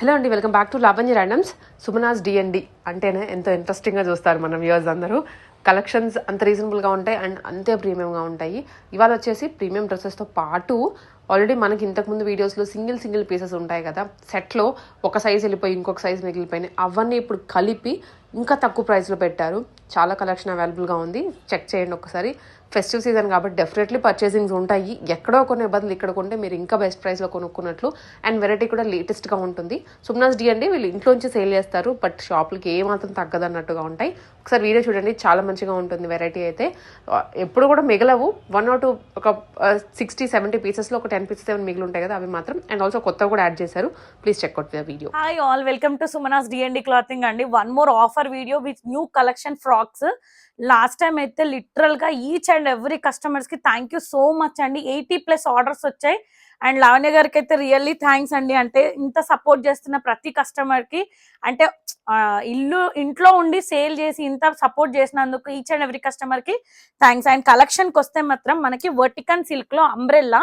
Hello అండి welcome back to లాభంజ ర్యాండమ్స్. సుమనాస్ డిఎన్డి అంటేనే ఎంతో ఇంట్రెస్టింగ్గా చూస్తారు మనం వ్యూవర్స్ అందరూ. కలెక్షన్స్ అంత రీజనబుల్గా ఉంటాయి అండ్ అంతే ప్రీమియంగా ఉంటాయి. ఇవాళ వచ్చేసి ప్రీమియం డ్రెస్సెస్తో పాటు ఆల్రెడీ మనకి ఇంతకుముందు వీడియోస్లో సింగిల్ సింగిల్ పీసెస్ ఉంటాయి కదా. సెట్లో ఒక సైజ్ వెళ్ళిపోయి ఇంకొక సైజ్ మిగిలిపోయినాయి. అవన్నీ ఇప్పుడు కలిపి ఇంకా తక్కువ ప్రైస్లో పెట్టారు. చాలా కలెక్షన్ అవైలబుల్గా ఉంది. చెక్ చేయండి ఒకసారి. ఫెస్టివ్ సీజన్ కాబట్టి డెఫినెట్లీ పర్చేసింగ్స్ ఉంటాయి. ఎక్కడో కొన్ని బదులు ఇక్కడ కొంటే మీరు ఇంకా బెస్ట్ ప్రైస్లో కొనుక్కున్నట్లు అండ్ వెరైటీ కూడా లేటెస్ట్గా ఉంటుంది. సుమ్నాస్ డి అండి వీళ్ళు ఇంట్లోంచి సేల్ చేస్తారు బట్ షాపులకి ఏమాత్రం తగ్గదన్నట్టుగా ఉంటాయి. ఒకసారి వీడియో చూడండి చాలా మంచిగా ఉంటుంది వెరైటీ అయితే. ఎప్పుడు కూడా మిగలవు. వన్ ఆర్ టూ ఒక సిక్స్టీ సెవెంటీ పీసెస్లో ఒక టెన్ పీసెస్ ఏమైనా మిగిలి ఉంటాయి కదా అవి మాత్రం. అండ్ ఆల్సో కొత్తగా కూడా యాడ్ చేశారు. Please check the video hi all welcome to Sumanas DMD clothing అండి. One more offer video with new collection frocks last time అయితే లిటరల్గా ఈచ్ అండ్ ఎవ్రీ కస్టమర్స్కి థ్యాంక్ యూ సో మచ్ అండి. Eighty plus orders వచ్చాయి. And Lavanya గారికి అయితే really thanks అండి. అంటే ఇంత సపోర్ట్ చేస్తున్న ప్రతి కస్టమర్కి అంటే ఇల్లు ఇంట్లో ఉండి సేల్ చేసి ఇంత సపోర్ట్ చేసినందుకు ఈచ్ అండ్ ఎవ్రీ కస్టమర్కి థ్యాంక్స్. అండ్ కలెక్షన్కి వస్తే మాత్రం మనకి వర్టికన్ సిల్క్లో అంబ్రెల్లా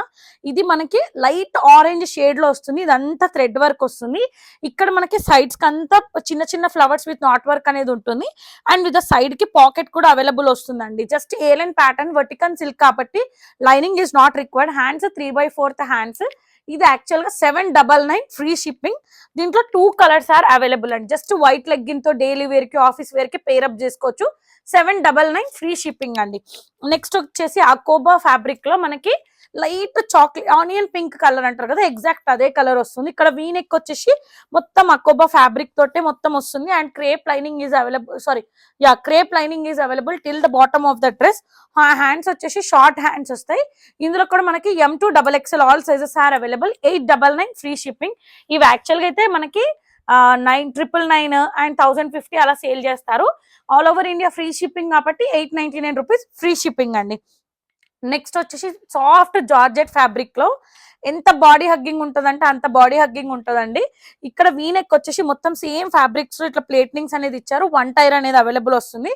ఇది మనకి లైట్ ఆరెంజ్ షేడ్లో వస్తుంది. ఇదంతా థ్రెడ్ వర్క్ వస్తుంది. ఇక్కడ మనకి సైడ్స్కి అంతా చిన్న చిన్న ఫ్లవర్స్ విత్ నాట్ వర్క్ అనేది ఉంటుంది. అండ్ విత్ సైడ్కి పాకెట్ కూడా అవైలబుల్ వస్తుందండి. జస్ట్ ఏలెన్ ప్యాటర్న్ వర్టికన్ సిల్క్ కాబట్టి lining is not required hands three by fourth pants ఇది యాక్చువల్గా seven double nine free shipping దీంట్లో టూ కలర్స్ ఆర్ అవైలబుల్ అండి. జస్ట్ వైట్ లెగ్గిన్తో డైలీ వేర్కి ఆఫీస్ వేర్కి పేరప్ చేసుకోవచ్చు. Seven double nine free shipping అండి. నెక్స్ట్ వచ్చేసి అకోబా ఫ్యాబ్రిక్లో మనకి light chocolate onion pink colour అంటారు కదా ఎగ్జాక్ట్ అదే కలర్ వస్తుంది. ఇక్కడ వీనెక్ వచ్చేసి మొత్తం అకోబా ఫ్యాబ్రిక్ తోటే మొత్తం వస్తుంది. And crepe lining is available sorry yeah crepe lining is available till the bottom of the dress. Hands వచ్చేసి షార్ట్ హ్యాండ్స్ వస్తాయి. ఇందులో కూడా మనకి M to double XL all sizes are available eight double nine free shipping. ఇవి యాక్చువల్గా అయితే మనకి nine triple nine and thousand fifty అలా సేల్ చేస్తారు. All over India free shipping కాబట్టి eight ninety nine rupees free shipping అండి. Next వచ్చేసి soft georgette ఫ్యాబ్రిక్లో ఎంత బాడీ హగ్గింగ్ ఉంటుందంటే అంత బాడీ హగ్గింగ్ ఉంటుందండి. ఇక్కడ వీనెక్ వచ్చేసి మొత్తం సేమ్ ఫ్యాబ్రిక్స్ ఇట్లా ప్లేట్నింగ్స్ అనేది ఇచ్చారు. వన్ టైర్ అనేది అవైలబుల్ వస్తుంది.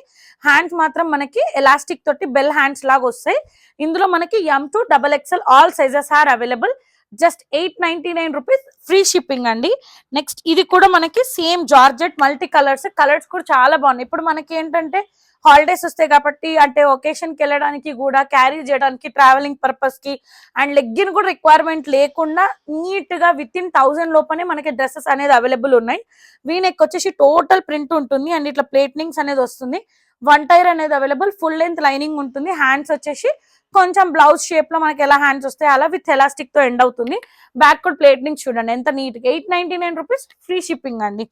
హ్యాండ్స్ మాత్రం మనకి ఎలాస్టిక్ తోటి బెల్ హ్యాండ్స్ లాగా వస్తాయి. ఇందులో మనకి M to double XL all sizes are available just eight ninety nine rupees free shipping అండి. నెక్స్ట్ ఇది కూడా మనకి same georgette multi colours colours కూడా చాలా బాగున్నాయి. ఇప్పుడు మనకి ఏంటంటే హాలిడేస్ వస్తాయి కాబట్టి అంటే ఒకేషన్కి వెళ్ళడానికి కూడా క్యారీ చేయడానికి ట్రావెలింగ్ పర్పస్కి అండ్ లెగ్గిన్ కూడా రిక్వైర్మెంట్ లేకుండా నీట్గా విత్ ఇన్ థౌజండ్ లోపనే మనకి డ్రెస్సెస్ అనేది అవైలబుల్ ఉన్నాయి. వీనెక్ వచ్చేసి టోటల్ ప్రింట్ ఉంటుంది అండ్ ఇట్లా ప్లేట్నింగ్స్ అనేది వస్తుంది. వన్ టైర్ అనేది అవైలబుల్ ఫుల్ లెంత్ లైనింగ్ ఉంటుంది. హ్యాండ్స్ వచ్చేసి కొంచెం బ్లౌజ్ షేప్లో మనకి ఎలా హ్యాండ్స్ వస్తాయి అలా విత్ ఎలాస్టిక్తో ఎండ్ అవుతుంది. బ్యాక్ కూడా ప్లేట్నింగ్ చూడండి ఎంత నీట్గా. Eight ninety nine rupees free shipping అండి.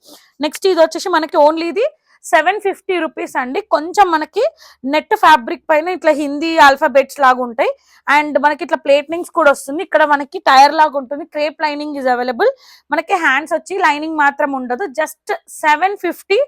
నెక్స్ట్ ఇది వచ్చేసి మనకి ఓన్లీ ఇది సెవెన్ ఫిఫ్టీ రూపీస్ అండి. కొంచెం మనకి నెట్ ఫ్యాబ్రిక్ పైన ఇట్లా హిందీ ఆల్ఫాబెట్స్ లాగా ఉంటాయి. అండ్ మనకి ఇట్లా ప్లేట్నింగ్స్ కూడా వస్తుంది. ఇక్కడ మనకి టైర్ లాగా ఉంటుంది. క్రేప్ లైనింగ్ ఇస్ అవైలబుల్ మనకి హ్యాండ్స్ వచ్చి లైనింగ్ మాత్రం ఉండదు. Just seven fifty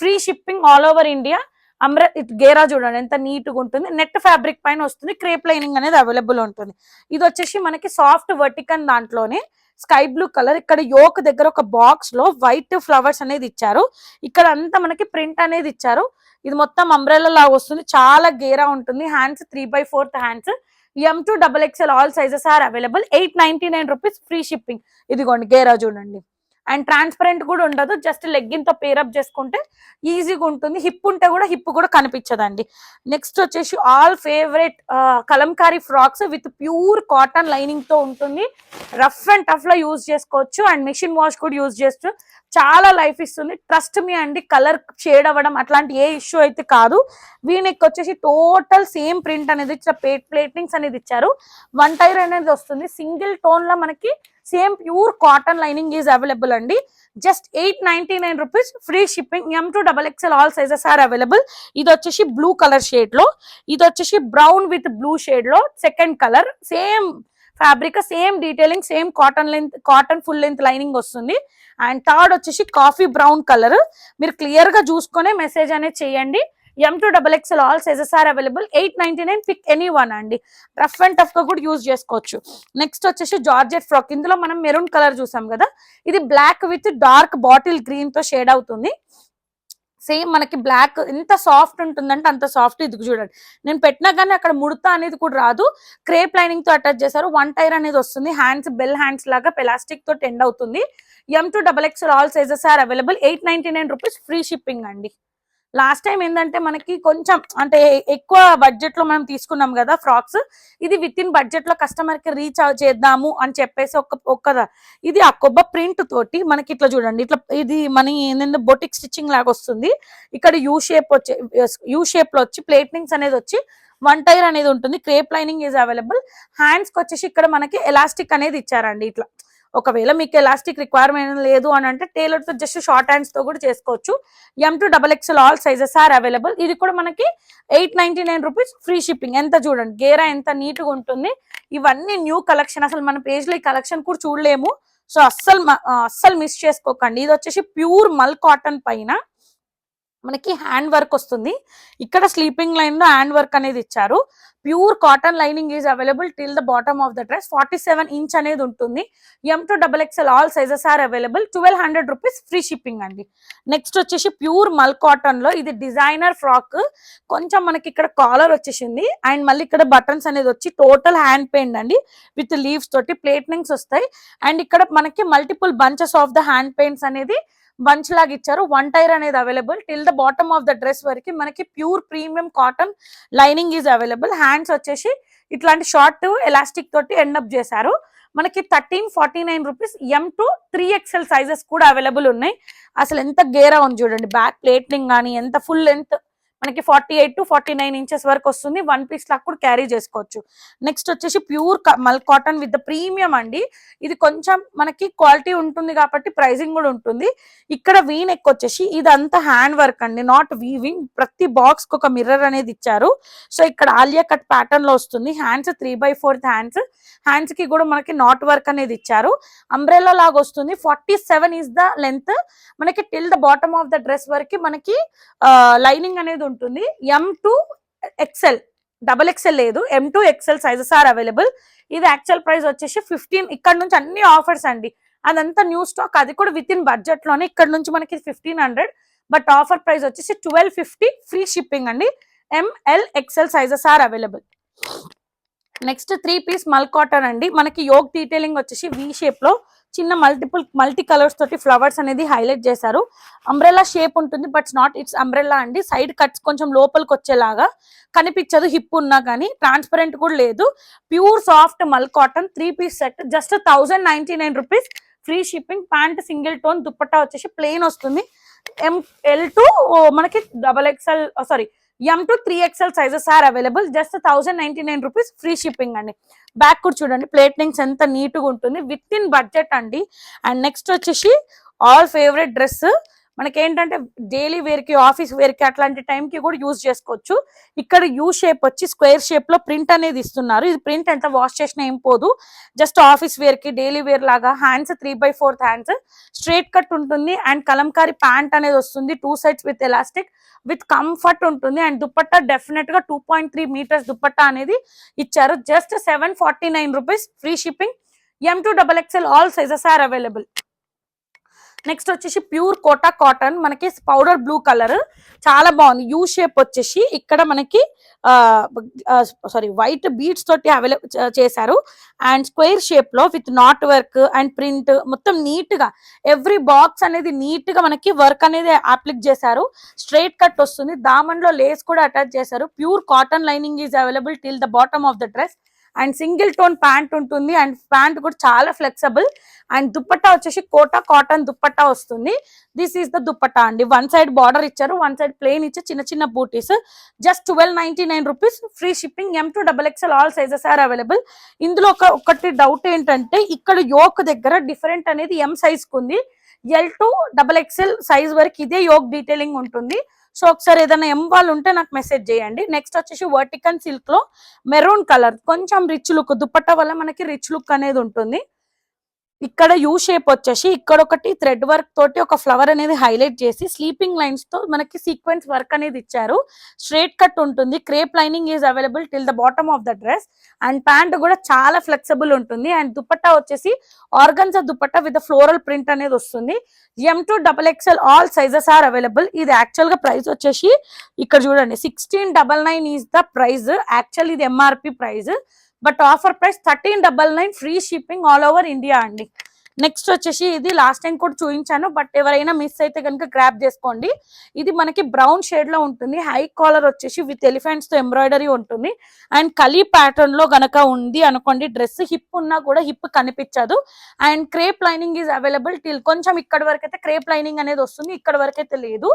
free shipping all over India. Amr ఇట్ గేరా చూడండి. ఎంత నీట్గా ఉంటుంది. నెట్ ఫ్యాబ్రిక్ పైన వస్తుంది. క్రేప్ లైనింగ్ అనేది అవైలబుల్ ఉంటుంది. ఇది వచ్చేసి మనకి సాఫ్ట్ వర్టికన్ దాంట్లోనే స్కై బ్లూ కలర్. ఇక్కడ యోక్ దగ్గర ఒక బాక్స్లో వైట్ ఫ్లవర్స్ అనేది ఇచ్చారు. ఇక్కడ అంతా మనకి ప్రింట్ అనేది ఇచ్చారు. ఇది మొత్తం అంబ్రెల్లా లాగా వస్తుంది. చాలా గేరా ఉంటుంది. Hands three by fourth hands. M to double XL all sizes are available eight ninety nine rupees free shipping ఇదిగోండి గేరా చూడండి. అండ్ ట్రాన్స్పరెంట్ కూడా ఉండదు. జస్ట్ లెగ్గిన్తో పేరప్ చేసుకుంటే ఈజీగా ఉంటుంది. హిప్ ఉంటే కూడా హిప్ కూడా కనిపించదండి. నెక్స్ట్ వచ్చేసి all favourite Kalamkari frocks with pure cotton లైనింగ్తో ఉంటుంది. రఫ్ అండ్ టఫ్లో యూజ్ చేసుకోవచ్చు అండ్ మిషన్ వాష్ కూడా యూజ్ చేస్తూ చాలా లైఫ్ ఇస్తుంది. ట్రస్ట్ మీ అండి కలర్ షేడ్ అవ్వడం అట్లాంటి ఏ ఇష్యూ అయితే కాదు. వీనికి వచ్చేసి టోటల్ సేమ్ ప్రింట్ అనేది ఇచ్చారు ప్లేట్నింగ్స్ అనేది ఇచ్చారు. వన్ టైర్ అనేది వస్తుంది. సింగిల్ టోన్లో మనకి same pure cotton lining is available అండి. Just eight ninety nine rupees free shipping M to double XL all sizes are available ఇది వచ్చేసి బ్లూ కలర్ షేడ్లో ఇది వచ్చేసి బ్రౌన్ విత్ బ్లూ షేడ్లో second colour same fabric same detailing same cotton length cotton full length lining వస్తుంది. And third వచ్చేసి coffee brown colour మీరు క్లియర్గా చూసుకునే మెసేజ్ అనేది చేయండి. M to double XL all sizes are available eight ninety nine pick any one అండి. Rough and టఫ్గా కూడా యూజ్ చేసుకోవచ్చు. నెక్స్ట్ వచ్చేసి జార్జెట్ ఫ్రాక్ ఇందులో మనం మెరూన్ కలర్ చూసాం కదా? ఇది బ్లాక్ విత్ డార్క్ బాటిల్ గ్రీన్తో షేడ్ అవుతుంది. సేమ్ మనకి బ్లాక్ ఎంత సాఫ్ట్ ఉంటుందంటే అంత సాఫ్ట్ ఇది చూడండి. నేను పెట్టినా కానీ అక్కడ ముడత అనేది కూడా రాదు. క్రేప్ లైనింగ్తో అటాచ్ చేశారు. వన్ టైర్ అనేది వస్తుంది. హ్యాండ్స్ బెల్ హ్యాండ్స్ లాగా పెలాస్టిక్తో టెండ్ అవుతుంది. M to double X all sizes are available eight ninety nine rupees free shipping అండి. లాస్ట్ టైం ఏంటంటే మనకి కొంచెం అంటే ఎక్కువ బడ్జెట్లో మనం తీసుకున్నాం కదా ఫ్రాక్స్ ఇది విత్ ఇన్ బడ్జెట్లో కస్టమర్కి రీచ్ చేద్దాము అని చెప్పేసి ఒక ఒక్క ఇది ఆ కొబ్బ ప్రింట్ తోటి మనకి ఇట్లా చూడండి ఇట్లా ఇది మన ఏంటంటే బొటిక్ స్టిచ్చింగ్ లాగా వస్తుంది. ఇక్కడ యూ షేప్ వచ్చి యూ షేప్లో వచ్చి ప్లేట్నింగ్స్ అనేది వచ్చి వన్ టైర్ అనేది ఉంటుంది. Crepe lining is available. హ్యాండ్స్కి వచ్చేసి ఇక్కడ మనకి ఎలాస్టిక్ అనేది ఇచ్చారండి ఇట్లా. ఒకవేళ మీకు ఎలాస్టిక్ రిక్వైర్మెంట్ లేదు అని అంటే టైలర్తో జస్ట్ షార్ట్ హ్యాండ్స్తో కూడా చేసుకోవచ్చు. M to double XL all sizes are available ఇది కూడా మనకి eight ninety nine rupees free shipping ఎంత చూడండి? గేరా ఎంత నీట్గా ఉంటుంది. ఇవన్నీ న్యూ కలెక్షన్ అసలు మన పేజ్లో ఈ కలెక్షన్ కూడా చూడలేము. సో అస్సలు అస్సలు మిస్ చేసుకోకండి. ఇది వచ్చేసి ప్యూర్ మల్ కాటన్ పైన. మనకి హ్యాండ్ వర్క్ వస్తుంది. ఇక్కడ స్లీపింగ్ లైన్లో హ్యాండ్ వర్క్ అనేది ఇచ్చారు. Pure cotton lining is available till the bottom of the dress forty seven inch అనేది ఉంటుంది. M to double XL all sizes are available twelve hundred rupees free shipping అండి. Next వచ్చేసి pure mul కాటన్లో ఇది designer frock కొంచెం మనకి ఇక్కడ caller వచ్చేసింది. అండ్ మళ్ళీ ఇక్కడ బటన్స్ అనేది వచ్చి టోటల్ హ్యాండ్ పెయింట్ అండి. విత్ లీవ్స్ తోటి ప్లేట్నింగ్స్ వస్తాయి. అండ్ ఇక్కడ మనకి multiple bunches of the hand paints అనేది బంచ్ లాగా ఇచ్చారు. వన్ టైర్ అనేది available till the bottom of the dress వరకు మనకి pure premium cotton lining is available hands వచ్చేసి ఇట్లాంటి షార్ట్ ఎలాస్టిక్ తోటి ఎండప్ చేశారు. మనకి thirteen forty nine rupees M to three XL sizes కూడా అవైలబుల్ ఉన్నాయి. అసలు ఎంత గేరా ఉంది చూడండి. బ్యాక్ ప్లేట్నింగ్ కానీ ఎంత ఫుల్ లెంత్ మనకి forty eight to forty nine inches వరకు వస్తుంది. వన్ పీస్ లాగా కూడా క్యారీ చేసుకోవచ్చు. నెక్స్ట్ వచ్చేసి ప్యూర్ మల్ కాటన్ విత్ ద ప్రీమియం అండి. ఇది కొంచెం మనకి క్వాలిటీ ఉంటుంది కాబట్టి ప్రైజింగ్ కూడా ఉంటుంది. ఇక్కడ వీ నెక్ వచ్చేసి ఇదంతా హ్యాండ్ వర్క్ అండి. నాట్ వీవింగ్ ప్రతి బాక్స్కి ఒక మిర్రర్ అనేది ఇచ్చారు. సో ఇక్కడ ఆలియా కట్ ప్యాటర్న్లో వస్తుంది. Hands three by fourth hands హ్యాండ్స్కి కూడా మనకి నాట్ వర్క్ అనేది ఇచ్చారు. అంబ్రెల్లా లాగా వస్తుంది. Forty seven is the length మనకి till the bottom of the dress వరకు మనకి లైనింగ్ అనేది ఉంటుంది. M to XL double XL లేదు. M to XL sizes are available ఇది యాక్చువల్ ప్రైస్ వచ్చేసి ఫిఫ్టీన్ ఇక్కడ నుంచి అన్ని ఆఫర్స్ అండి. అదంతా న్యూ స్టాక్ అది కూడా విత్ ఇన్ బడ్జెట్లోనే ఇక్కడ నుంచి మనకి fifteen hundred but offer price వచ్చేసి ట్వెల్వ్ ఫిఫ్టీ ఫ్రీ షిప్పింగ్ అండి. ML XL sizes are available next three piece mul cotton అండి. మనకి యోగ్ డీటెయిలింగ్ వచ్చేసి వి షేప్లో చిన్న మల్టిపుల్ మల్టీ కలర్స్ తోటి ఫ్లవర్స్ అనేది హైలైట్ చేశారు. అంబ్రెల్లా షేప్ ఉంటుంది బట్ నాట్ ఇట్స్ అంబ్రెల్లా అండి. సైడ్ కట్స్ కొంచెం లోపలికి వచ్చేలాగా కనిపించదు హిప్ ఉన్నా కానీ ట్రాన్స్పరెంట్ కూడా లేదు. Pure soft mul cotton three piece set just thousand ninety nine rupees free shipping pant single tone dupatta వచ్చేసి ప్లెయిన్ వస్తుంది. ఎం ఎల్ టు మనకి double XL sorry M to three XL sizes are available just thousand ninety nine rupees free shipping అండి. Back కూడా చూడండి pleatings ఎంత నీట్గా ఉంటుంది. With in budget అండి. అండ్ నెక్స్ట్ వచ్చేసి ఆల్ ఫేవరెట్ డ్రెస్ మనకి ఏంటంటే డైలీ వేర్కి ఆఫీస్ వేర్కి అట్లాంటి టైం కి కూడా యూజ్ చేసుకోవచ్చు. ఇక్కడ యూ షేప్ వచ్చి స్క్వేర్ షేప్లో ప్రింట్ అనేది ఇస్తున్నారు. ఇది ప్రింట్ ఎంత వాష్ చేసినా ఏం పోదు. జస్ట్ ఆఫీస్ వేర్కి డైలీ వేర్ లాగా hands three by fourth hands straight cut ఉంటుంది అండ్ కలంకారీ ప్యాంట్ అనేది వస్తుంది two sides with elastic with comfort ఉంటుంది అండ్ దుప్పట్టా డెఫినెట్గా two point three metres dupatta అనేది ఇచ్చారు. Just seven forty nine rupees free shipping M to double XL all sizes are available next వచ్చేసి pure Kota cotton. మనకి powder blue colour. చాలా బాగుంది. U shape వచ్చేసి ఇక్కడ మనకి సారీ వైట్ బీడ్స్ తోటి అవైలబుల్ చేశారు. అండ్ స్క్వేర్ షేప్లో with knot work and print మొత్తం నీట్గా ఎవ్రీ బాక్స్ అనేది నీట్గా మనకి వర్క్ అనేది అప్లిక్ చేశారు. స్ట్రైట్ కట్ వస్తుంది. దామన్లో లేస్ కూడా అటాచ్ చేశారు. Pure cotton lining is available till the bottom of the dress. And single tone pant ఉంటుంది. అండ్ ప్యాంట్ కూడా చాలా ఫ్లెక్సిబుల్. అండ్ దుప్పట్టా వచ్చేసి కోటా కాటన్ దుప్పట్టా వస్తుంది. దిస్ ఈస్ ద దుప్పట్టా అండి. వన్ సైడ్ బార్డర్ ఇచ్చారు వన్ సైడ్ ప్లేన్ ఇచ్చి చిన్న చిన్న butis just twelve ninety nine rupees free shipping M to double XL all sizes are available ఇందులో ఒక ఒకటి డౌట్ ఏంటంటే ఇక్కడ యోక్ దగ్గర డిఫరెంట్ అనేది ఎం సైజ్ ఉంది L to double XL size వరకు ఇదే యోక్ డీటెయిలింగ్ ఉంటుంది. సో ఒకసారి ఏదైనా ఎం వాళ్ళు ఉంటే నాకు మెసేజ్ చేయండి. నెక్స్ట్ వచ్చేసి వర్టికన్ సిల్క్లో మెరూన్ కలర్ కొంచెం రిచ్ లుక్ దుప్పట్ట వల్ల మనకి రిచ్ లుక్ అనేది ఉంటుంది. ఇక్కడ యూ షేప్ వచ్చేసి ఇక్కడ ఒకటి థ్రెడ్ వర్క్ తోటి ఒక ఫ్లవర్ అనేది హైలైట్ చేసి స్లీపింగ్ లైన్స్తో మనకి సీక్వెన్స్ వర్క్ అనేది ఇచ్చారు. స్ట్రేట్ కట్ ఉంటుంది. Crepe lining is available till the bottom of the dress and pant కూడా చాలా ఫ్లెక్సిబుల్ ఉంటుంది. అండ్ దుపట్టా వచ్చేసి organza dupatta with floral print అనేది వస్తుంది. M to double XL all sizes are available ఇది యాక్చువల్గా ప్రైస్ వచ్చేసి ఇక్కడ చూడండి. Sixteen double nine is the price actual ఇది MRP price but offer price thirteen double nine free shipping all over India అండి. Next వచ్చేసి ఇది లాస్ట్ టైం కూడా చూపించాను బట్ ఎవరైనా మిస్ అయితే కనుక గ్రాప్ చేసుకోండి. ఇది మనకి బ్రౌన్ షేడ్లో ఉంటుంది హై కాలర్ వచ్చేసి విత్ ఎలిఫెంట్స్తో ఎంబ్రాయిడరీ ఉంటుంది. అండ్ కలీ ప్యాటర్న్లో గనక ఉంది అనుకోండి డ్రెస్ హిప్ ఉన్నా కూడా హిప్ కనిపించదు. And crepe lining is available till కొంచెం ఇక్కడ వరకు అయితే క్రేప్ లైనింగ్ అనేది వస్తుంది ఇక్కడ వరకు అయితే లేదు.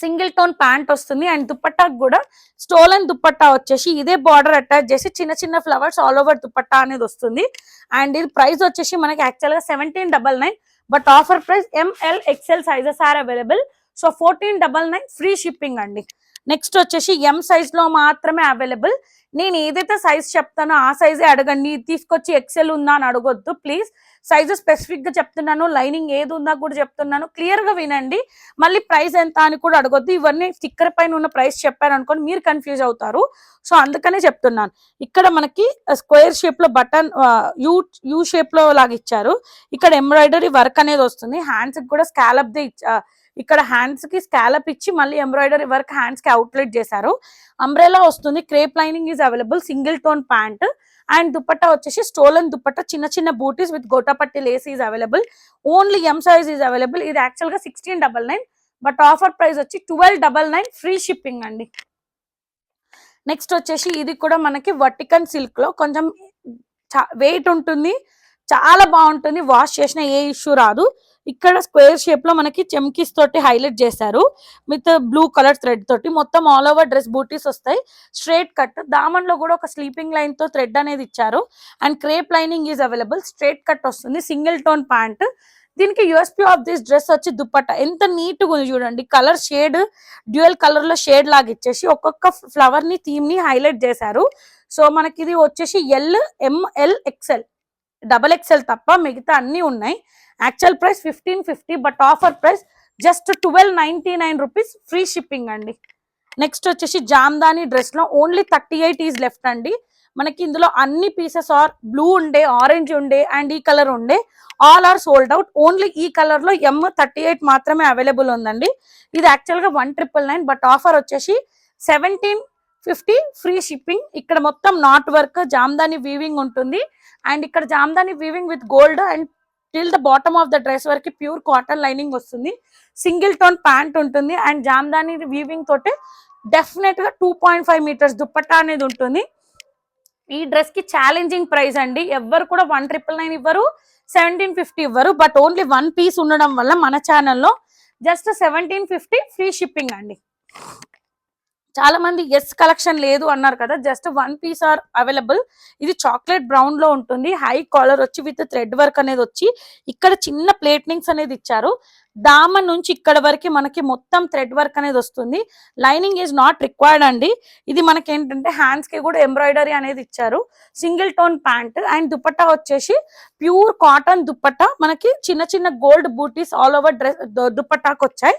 సింగిల్ టోన్ ప్యాంట్ వస్తుంది అండ్ దుపట్టాకు కూడా స్టోలన్ దుప్పట్టా వచ్చేసి ఇదే బార్డర్ అటాచ్ చేసి చిన్న చిన్న ఫ్లవర్స్ ఆల్ ఓవర్ దుప్పట్టా అనేది వస్తుంది. అండ్ ఇది ప్రైస్ వచ్చేసి మనకి యాక్చువల్గా seventeen double nine but offer price M L XL sizes are available so fourteen double nine free shipping అండి. నెక్స్ట్ వచ్చేసి ఎం సైజ్లో మాత్రమే అవైలబుల్ నేను ఏదైతే సైజ్ చెప్తానో ఆ సైజే అడగండి. తీసుకొచ్చి ఎక్సెల్ ఉందా అని అడగొద్దు ప్లీజ్ సైజు స్పెసిఫిక్గా చెప్తున్నాను లైనింగ్ ఏది ఉందా కూడా చెప్తున్నాను. క్లియర్గా వినండి. మళ్ళీ ప్రైస్ ఎంత అని కూడా అడగొద్దు. ఇవన్నీ స్టిక్కర్ పైన ఉన్న ప్రైస్ చెప్పాను అనుకోండి మీరు కన్ఫ్యూజ్ అవుతారు. సో అందుకనే చెప్తున్నాను. ఇక్కడ మనకి స్క్వేర్ షేప్లో బటన్ యూ యూ షేప్లో లాగా ఇచ్చారు. ఇక్కడ ఎంబ్రాయిడరీ వర్క్ అనేది వస్తుంది. హ్యాండ్స్ కూడా స్కాలప్ ది ఇక్కడ హ్యాండ్స్కి స్కాలప్ ఇచ్చి మళ్ళీ ఎంబ్రాయిడరీ వర్క్ హ్యాండ్స్కి అవుట్లెట్ చేశారు. అంబ్రెలా వస్తుంది. Crepe lining is available single tone pant and dupatta వచ్చేసి స్టోలన్ దుపట్టా చిన్న చిన్న butis with gota patti lace is available only M size is available ఇది యాక్చువల్గా sixteen double nine but offer price వచ్చి twelve double nine free shipping అండి. Next వచ్చేసి ఇది కూడా మనకి వర్టికన్ సిల్క్లో కొంచెం వెయిట్ ఉంటుంది. చాలా బాగుంటుంది. వాష్ చేసిన ఏ ఇష్యూ రాదు. ఇక్కడ స్క్వేర్ షేప్లో మనకి చెమ్కిస్ తోటి హైలైట్ చేశారు. విత్ బ్లూ కలర్ థ్రెడ్ తోటి. మొత్తం ఆల్ ఓవర్ డ్రెస్ బూటీస్ వస్తాయి. Straight cut. దామన్లో కూడా ఒక స్లీపింగ్ లైన్తో థ్రెడ్ అనేది ఇచ్చారు. And crepe lining is available. Straight cut వస్తుంది. Single tone pant. దీనికి యూఎస్పీ ఆఫ్ దిస్ డ్రెస్ వచ్చి దుప్పట్ట. ఎంత నీట్గా ఉంది చూడండి. కలర్ షేడ్ డ్యూయల్ కలర్లో షేడ్ లాగా ఇచ్చేసి ఒక్కొక్క ఫ్లవర్ని థీమ్ని హైలైట్ చేశారు. సో మనకి ఇది వచ్చేసి L M L XL. Double XL తప్ప మిగతా అన్ని ఉన్నాయి. Actual price fifteen fifty but offer price just twelve ninety nine rupees free shipping అండి. నెక్స్ట్ వచ్చేసి జామ్దాని డ్రెస్లో only thirty eight is left అండి. మనకి ఇందులో అన్ని పీసెస్ ఆర్ బ్లూ ఉండే ఆరెంజ్ ఉండే అండ్ ఈ కలర్ ఉండే. All are sold out only ఈ కలర్లో ఎమ్ థర్టీ ఎయిట్ మాత్రమే అవైలబుల్ ఉందండి. ఇది యాక్చువల్గా one triple nine but offer వచ్చేసి సెవెంటీన్ ఫిఫ్టీ ఫ్రీ షిప్పింగ్ ఇక్కడ మొత్తం నాట్ వర్క్ జామ్దాని వీవింగ్ ఉంటుంది. అండ్ ఇక్కడ Jamdani weaving with gold and till the bottom of the dress వరకు ప్యూర్ కాటన్ లైనింగ్ వస్తుంది. సింగిల్ టోన్ ప్యాంట్ ఉంటుంది. అండ్ జామ్దాని వీవింగ్ తోటి డెఫినెట్గా two point five metres dupatta అనేది ఉంటుంది. ఈ డ్రెస్కి ఛాలెంజింగ్ ప్రైస్ అండి. ఎవ్వరు కూడా వన్ ట్రిపుల్ నైన్ ఇవ్వరు సెవెంటీన్ ఫిఫ్టీ ఇవ్వరు. బట్ ఓన్లీ వన్ పీస్ ఉండడం వల్ల మన ఛానల్లో just seventeen fifty free shipping అండి. చాలా మంది ఎస్ కలెక్షన్ లేదు అన్నారు కదా just one piece are available ఇది చాక్లెట్ బ్రౌన్లో ఉంటుంది. హై కాలర్ వచ్చి విత్ థ్రెడ్ వర్క్ అనేది వచ్చి ఇక్కడ చిన్న ప్లేట్నింగ్స్ అనేది ఇచ్చారు. దామ నుంచి ఇక్కడ వరకు మనకి మొత్తం థ్రెడ్ వర్క్ అనేది వస్తుంది. లైనింగ్ ఈజ్ నాట్ రిక్వైర్డ్ అండి. ఇది మనకి ఏంటంటే హ్యాండ్స్కి కూడా ఎంబ్రాయిడరీ అనేది ఇచ్చారు. Single tone pant and dupatta వచ్చేసి ప్యూర్ కాటన్ దుపట్టా. మనకి చిన్న చిన్న gold butis all over dress దుపట్టాకు వచ్చాయి.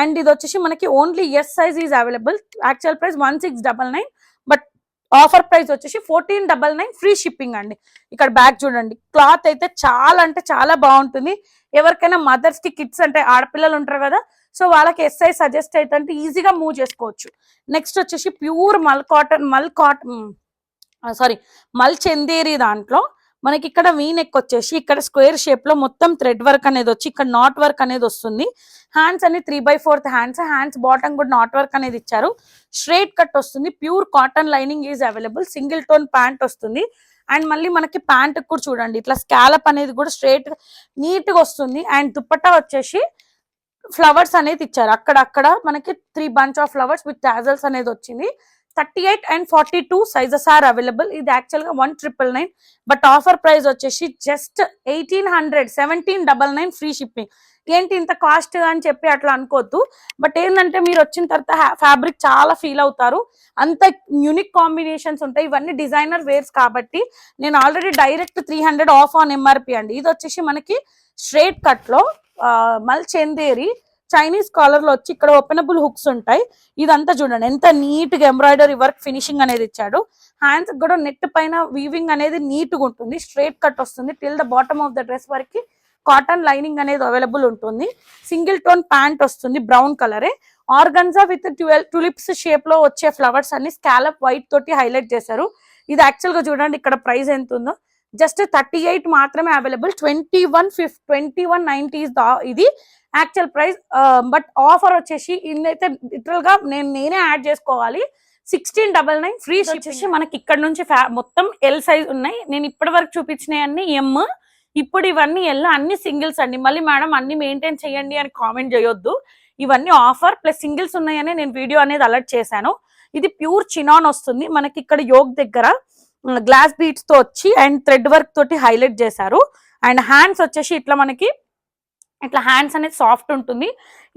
అండ్ ఇది వచ్చేసి మనకి only S size is available actual price one six double nine but offer price వచ్చేసి fourteen double nine free shipping అండి. ఇక్కడ బ్యాగ్ చూడండి. క్లాత్ అయితే చాలా అంటే చాలా బాగుంటుంది. ఎవరికైనా మదర్స్కి కిడ్స్ అంటే ఆడపిల్లలు ఉంటారు కదా సో వాళ్ళకి ఎస్ఐ సజెస్ట్ అయితే అంటే ఈజీగా మూవ్ చేసుకోవచ్చు. నెక్స్ట్ వచ్చేసి ప్యూర్ మల్ కాటన్ మల్ కాటన్ సారీ మల్ చందేరి దాంట్లో మనకి ఇక్కడ వీ నెక్ వచ్చేసి ఇక్కడ స్క్వేర్ షేప్లో మొత్తం థ్రెడ్ వర్క్ అనేది వచ్చి ఇక్కడ నాట్ వర్క్ అనేది వస్తుంది. హ్యాండ్స్ అన్ని three by fourth hands hands bottom కూడా నాట్ వర్క్ అనేది ఇచ్చారు. స్ట్రైట్ కట్ వస్తుంది. Pure cotton lining is available single tone pant వస్తుంది. అండ్ మళ్ళీ మనకి ప్యాంట్ కూడా చూడండి. ఇట్లా స్కాలప్ అనేది కూడా స్ట్రైట్ నీట్గా వస్తుంది. అండ్ దుప్పట్టా వచ్చేసి ఫ్లవర్స్ అనేది ఇచ్చారు. అక్కడ అక్కడ మనకి three bunch of flowers with tassels అనేది వచ్చింది. Thirty eight and forty two sizes are available ఇది యాక్చువల్గా one triple nine but offer price వచ్చేసి just eighteen hundred seventeen double nine free shipping ఏంటి ఇంత కాస్ట్ అని చెప్పి అట్లా అనుకోవద్దు బట్ ఏంటంటే మీరు వచ్చిన తర్వాత ఫ్యాబ్రిక్ చాలా ఫీల్ అవుతారు. అంత యూనిక్ కాంబినేషన్స్ ఉంటాయి. ఇవన్నీ డిజైనర్ వేర్స్ కాబట్టి నేను already direct three hundred off on MRP అండి. ఇది వచ్చేసి మనకి స్ట్రేట్ కట్లో మల్చేందేరి చైనీస్ కాలర్లో వచ్చి ఇక్కడ ఓపెనబుల్ హుక్స్ ఉంటాయి. ఇదంతా చూడండి ఎంత నీట్గా ఎంబ్రాయిడరీ వర్క్ ఫినిషింగ్ అనేది ఇచ్చాడు. హ్యాండ్స్ కూడా నెట్ పైన వీవింగ్ అనేది నీట్గా ఉంటుంది. స్ట్రేట్ కట్ వస్తుంది. Till the bottom of the dress వరకు కాటన్ లైనింగ్ అనేది అవైలబుల్ ఉంటుంది. సింగిల్ టోన్ ప్యాంట్ వస్తుంది బ్రౌన్ కలరే ఆర్గన్జా విత్ ట్వెల్వ్ టులిప్స్ షేప్లో వచ్చే ఫ్లవర్స్ అన్ని స్కాలప్ వైట్ తోటి హైలైట్ చేశారు. ఇది యాక్చువల్గా చూడండి ఇక్కడ ప్రైస్ ఎంత ఉందో. జస్ట్ థర్టీ ఎయిట్ మాత్రమే available twenty one fif twenty one ninety ఇది యాక్చువల్ ప్రైస్ బట్ ఆఫర్ వచ్చేసి ఇదైతే లిటరల్గా నేను నేనే యాడ్ చేసుకోవాలి. సిక్స్టీన్ డబల్ నైన్ ఫ్రీ వచ్చేసి మనకి ఇక్కడ నుంచి మొత్తం ఎల్ సైజ్ ఉన్నాయి. నేను ఇప్పటి వరకు చూపించినవి అన్ని ఎమ్ ఇప్పుడు ఇవన్నీ ఎల్ అన్ని సింగిల్స్ అండి. మళ్ళీ మేడం అన్ని మెయింటైన్ చేయండి అని కామెంట్ చేయొద్దు. ఇవన్నీ ఆఫర్ ప్లస్ సింగిల్స్ ఉన్నాయని నేను వీడియో అనేది అలర్ట్ చేశాను. ఇది ప్యూర్ చినాన్ వస్తుంది. మనకి ఇక్కడ యోగ్ దగ్గర గ్లాస్ బీట్స్తో వచ్చి అండ్ థ్రెడ్ వర్క్ తోటి హైలైట్ చేశారు. అండ్ హ్యాండ్స్ వచ్చేసి ఇట్లా మనకి ఇట్లా హ్యాండ్స్ అనేది సాఫ్ట్ ఉంటుంది.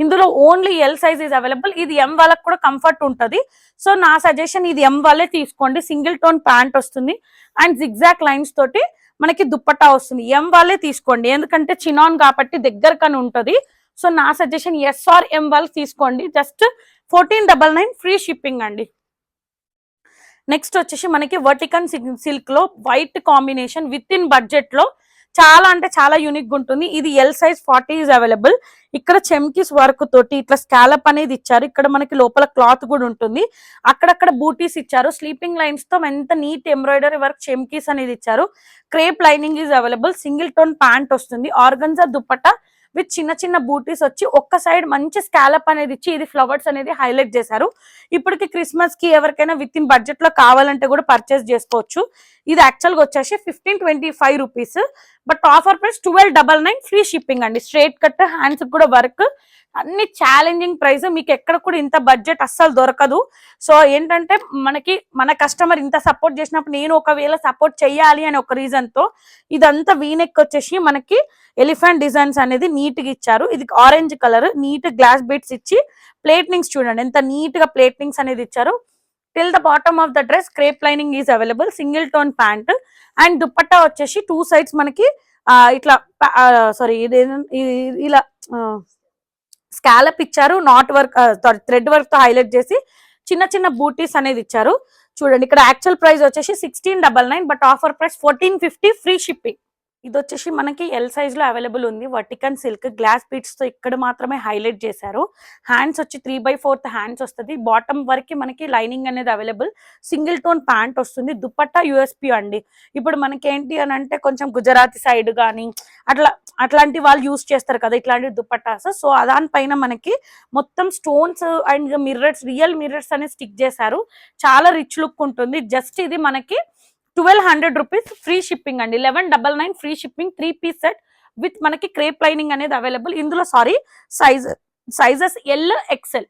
ఇందులో only L size is available ఇది ఎం వాళ్ళకి కూడా కంఫర్ట్ ఉంటుంది. సో నా సజెషన్ ఇది ఎం వాళ్ళే తీసుకోండి. సింగిల్ టోన్ ప్యాంట్ వస్తుంది. అండ్ జిగ్జాక్ లైన్స్ తోటి మనకి దుప్పట్టా వస్తుంది. ఎం వాళ్ళే తీసుకోండి. ఎందుకంటే చినాన్ కాబట్టి దగ్గరకని ఉంటుంది. సో నా సజెషన్ ఎస్ ఆర్ ఎం వాళ్ళు తీసుకోండి. Just fourteen double nine free shipping అండి. నెక్స్ట్ వచ్చేసి మనకి వర్టికన్ సిల్క్లో వైట్ కాంబినేషన్ విత్ ఇన్ బడ్జెట్లో చాలా అంటే చాలా యూనిక్ ఉంటుంది. ఇది L size forty is available ఇక్కడ చెమ్కిస్ వర్క్ తోటి ఇట్లా స్కాలప్ అనేది ఇచ్చారు. ఇక్కడ మనకి లోపల క్లాత్ కూడా ఉంటుంది. అక్కడక్కడ బూటీస్ ఇచ్చారు. స్లీపింగ్ లైన్స్తో ఎంత నీట్ ఎంబ్రాయిడరీ వర్క్ చెమ్కిస్ అనేది ఇచ్చారు. Crepe lining is available single tone pant వస్తుంది. ఆర్గన్జా దుప్పట విత్ చిన్న చిన్న బూటీస్ వచ్చి ఒక్క సైడ్ మంచి స్కాలప్ అనేది ఇచ్చి ఇది ఫ్లవర్స్ అనేది హైలైట్ చేశారు. ఇప్పటికి క్రిస్మస్కి ఎవరికైనా విత్ ఇన్ బడ్జెట్లో కావాలంటే కూడా పర్చేస్ చేసుకోవచ్చు. ఇది యాక్చువల్గా వచ్చేసి fifteen twenty five rupees but offer price twelve double nine free shipping అండి. స్ట్రేట్ కట్ హ్యాండ్స్ కూడా వర్క్ అన్ని ఛాలెంజింగ్ ప్రైస్ మీకు ఎక్కడ కూడా ఇంత బడ్జెట్ అస్సలు దొరకదు. సో ఏంటంటే మనకి మన కస్టమర్ ఇంత సపోర్ట్ చేసినప్పుడు నేను ఒకవేళ సపోర్ట్ చెయ్యాలి అని ఒక రీజన్తో ఇదంతా వీనెక్ వచ్చేసి మనకి ఎలిఫెంట్ డిజైన్స్ అనేది నీట్గా ఇచ్చారు. ఇది orange colour neat glass beads ఇచ్చి ప్లేట్నింగ్స్ చూడండి. ఎంత నీట్గా ప్లేట్నింగ్స్ అనేది ఇచ్చారు. Till the bottom of the dress crepe lining is available single tone pant and dupatta వచ్చేసి టూ సైడ్స్ మనకి ఇట్లా సారీ ఇది- ఇలా స్కాలప్ ఇచ్చారు నాట్ వర్క్ థ్రెడ్ వర్క్తో హైలైట్ చేసి చిన్న చిన్న బూటీస్ అనేది ఇచ్చారు. చూడండి ఇక్కడ యాక్చువల్ ప్రైస్ వచ్చేసి sixteen double nine but offer price fourteen fifty free shipping ఇది వచ్చేసి మనకి ఎల్ సైజ్లో అవైలబుల్ ఉంది. వర్టికన్ సిల్క్ గ్లాస్ బీట్స్తో ఇక్కడ మాత్రమే హైలైట్ చేశారు. హ్యాండ్స్ వచ్చి త్రీ బై ఫోర్త్ హ్యాండ్స్ వస్తుంది. బాటమ్ వరకు మనకి లైనింగ్ అనేది అవైలబుల్. సింగిల్ టోన్ ప్యాంట్ వస్తుంది. దుప్పట్టా యూఎస్పి అండి. ఇప్పుడు మనకి ఏంటి అని అంటే కొంచెం గుజరాతీ సైడ్ కానీ అట్లా అట్లాంటి వాళ్ళు యూస్ చేస్తారు కదా ఇట్లాంటి దుప్పట్టాస్ సో దానిపైన మనకి మొత్తం stones and mirrors real mirrors అనేది స్టిక్ చేశారు. చాలా రిచ్ లుక్ ఉంటుంది. జస్ట్ ఇది మనకి twelve hundred rupees free shipping అండి. Eleven double nine free shipping three piece set with మనకి క్రేప్ లైనింగ్ అనేది అవైలబుల్. ఇందులో sorry size sizes L XL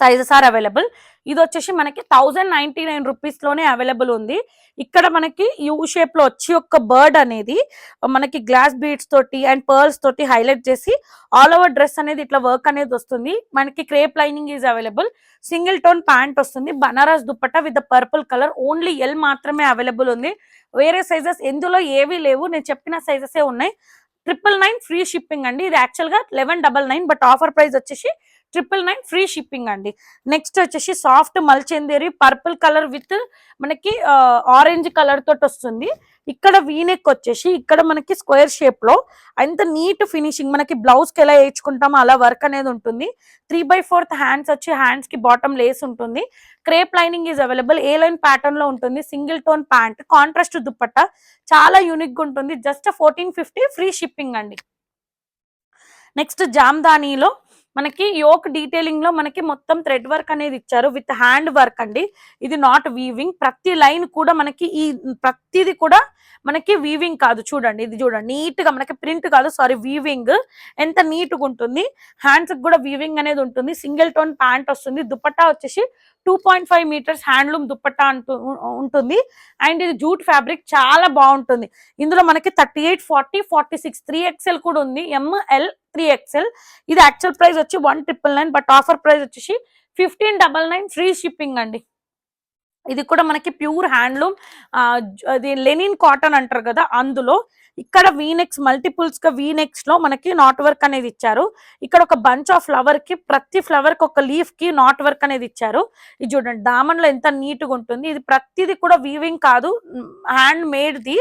sizes are available ఇది వచ్చేసి మనకి థౌజండ్ నైన్టీ నైన్ రూపీస్లోనే అవైలబుల్ ఉంది. ఇక్కడ మనకి యూ షేప్లో వచ్చి ఒక బర్డ్ అనేది మనకి గ్లాస్ బీడ్స్ తోటి అండ్ పర్ల్స్ తోటి హైలైట్ చేసి ఆల్ ఓవర్ డ్రెస్ అనేది ఇట్లా వర్క్ అనేది వస్తుంది. మనకి crepe lining is available single tone pant వస్తుంది. Banaras dupatta with purple colour only L మాత్రమే అవైలబుల్ ఉంది. వేరే సైజెస్ ఎందులో ఏవి లేవు. నేను చెప్పిన సైజెసే ఉన్నాయి. ట్రిపుల్ నైన్ ఫ్రీ షిప్పింగ్ అండి. ఇది యాక్చువల్గా eleven double nine but offer price వచ్చేసి ట్రిపుల్ నైన్ ఫ్రీ షిప్పింగ్ అండి. నెక్స్ట్ వచ్చేసి సాఫ్ట్ మల్చెందేరి పర్పుల్ కలర్ విత్ మనకి ఆరెంజ్ కలర్ తోటి వస్తుంది. ఇక్కడ వీనెక్ వచ్చేసి ఇక్కడ మనకి స్క్వేర్ షేప్లో అంత నీట్ ఫినిషింగ్ మనకి బ్లౌజ్కి ఎలా వేయించుకుంటామో అలా వర్క్ అనేది ఉంటుంది. త్రీ బై ఫోర్త్ హ్యాండ్స్ వచ్చి హ్యాండ్స్కి బాటమ్ లేస్ ఉంటుంది. Crepe lining is available A line ప్యాటర్న్లో ఉంటుంది? Single tone pant contrast dupatta చాలా యూనిక్గా ఉంటుంది. Just fourteen fifty free shipping అండి. నెక్స్ట్ జామ్దానీలో మనకి యోక్ డీటెయిలింగ్లో మనకి మొత్తం థ్రెడ్ వర్క్ అనేది ఇచ్చారు. విత్ హ్యాండ్ వర్క్ అండి. ఇది నాట్ వీవింగ్ ప్రతి లైన్ కూడా మనకి ఈ ప్రతిది కూడా మనకి వీవింగ్ కాదు. చూడండి ఇది చూడండి. నీట్గా మనకి ప్రింట్ కాదు. సారీ వీవింగ్ ఎంత నీట్గా ఉంటుంది హ్యాండ్స్ కూడా వీవింగ్ అనేది ఉంటుంది. సింగిల్ టోన్ ప్యాంట్ వస్తుంది. దుపట్టా వచ్చేసి two point five metres handloom dupatta అంటూ ఉంటుంది. అండ్ ఇది జూట్ ఫ్యాబ్రిక్ చాలా బాగుంటుంది. ఇందులో మనకి thirty eight forty forty six three XL కూడా ఉంది. M L three XL. ఇది యాక్చువల్ ప్రైస్ వచ్చి one triple nine but offer price వచ్చేసి fifteen double nine free shipping అండి. ఇది కూడా మనకి ప్యూర్ హ్యాండ్లూమ్ అది లెనిన్ కాటన్ అంటారు కదా అందులో. ఇక్కడ వీనెక్స్ మల్టిపుల్స్గా వీనెక్స్లో మనకి నాట్ వర్క్ అనేది ఇచ్చారు. ఇక్కడ ఒక బంచ్ ఆఫ్ ఫ్లవర్కి ప్రతి ఫ్లవర్కి ఒక లీఫ్కి నాట్ వర్క్ అనేది ఇచ్చారు. ఇది చూడండి దామన్లో ఎంత నీట్గా ఉంటుంది. ఇది ప్రతిది కూడా వీవింగ్ కాదు హ్యాండ్ మేడ్ ది.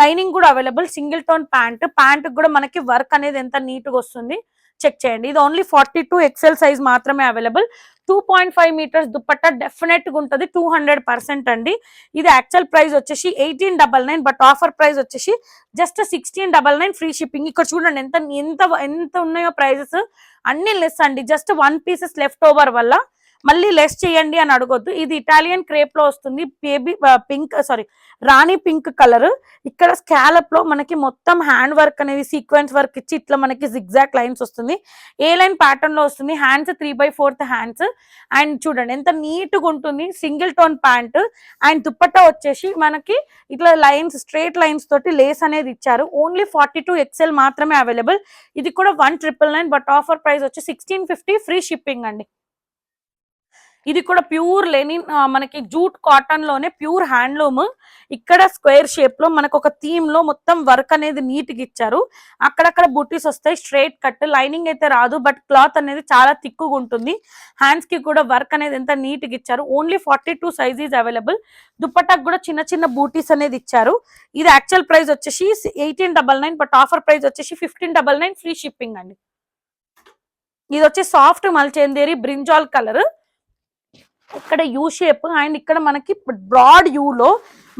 లైనింగ్ కూడా available. Single tone pant. Pant కూడా మనకి వర్క్ అనేది ఎంత నీట్గా వస్తుంది చెక్ చేయండి. ఇది only forty two XL size మాత్రమే available. Two point five metres dupatta డెఫినెట్గా ఉంటుంది. టూ హండ్రెడ్ పర్సెంట్ అండి. ఇది యాక్చువల్ ప్రైస్ వచ్చేసి eighteen double nine but offer price వచ్చేసి just sixteen double nine free shipping. ఇక్కడ చూడండి ఎంత ఎంత ఎంత ఉన్నాయో ప్రైజెస్. అన్ని లెస్ అండి. Just one pieces left over వల్ల మళ్ళీ లెస్ చేయండి అని అడగొద్దు. ఇది ఇటాలియన్ క్రేప్లో వస్తుంది. Baby pink sorry rani pink colour ఇక్కడ స్కాలప్లో మనకి మొత్తం హ్యాండ్ వర్క్ అనేది సీక్వెన్స్ వర్క్ ఇచ్చి ఇట్లా మనకి జిగ్జాక్ లైన్స్ వస్తుంది. ఏ లైన్ ప్యాటర్న్లో వస్తుంది? Hands three by fourth hands and చూడండి ఎంత నీట్గా ఉంటుంది. Single tone pant and dupatta వచ్చేసి మనకి ఇట్లా లైన్స్ స్ట్రేట్ లైన్స్ తోటి లేస్ అనేది ఇచ్చారు. ఓన్లీ ఫార్టీ టూ ఎక్స్ఎల్ మాత్రమే అవైలబుల్ ఇది కూడా one triple nine but offer price వచ్చి సిక్స్టీన్ ఫిఫ్టీ ఫ్రీ షిప్పింగ్ అండి. ఇది కూడా ప్యూర్ లెనిన్ మనకి జూట్ కాటన్లోనే ప్యూర్ హ్యాండ్లూమ్. ఇక్కడ స్క్వేర్ షేప్లో మనకు ఒక థీమ్లో మొత్తం వర్క్ అనేది నీట్గా ఇచ్చారు. అక్కడక్కడ బుట్టీస్ వస్తాయి స్ట్రైట్ కట్. లైనింగ్ అయితే రాదు బట్ క్లాత్ అనేది చాలా థిక్గా ఉంటుంది. హ్యాండ్స్కి కూడా వర్క్ అనేది ఎంత నీట్గా ఇచ్చారు. Only forty two size is available దుప్పటాకు కూడా చిన్న చిన్న బూటీస్ అనేది ఇచ్చారు. ఇది యాక్చువల్ ప్రైస్ వచ్చేసి eighteen double nine but offer price వచ్చేసి fifteen double nine free shipping అండి. ఇది వచ్చి సాఫ్ట్ మల్చేందేరి బ్రింజాల్ కలర్ ఇక్కడ యూ షేప్ అండ్ ఇక్కడ మనకి బ్రాడ్లో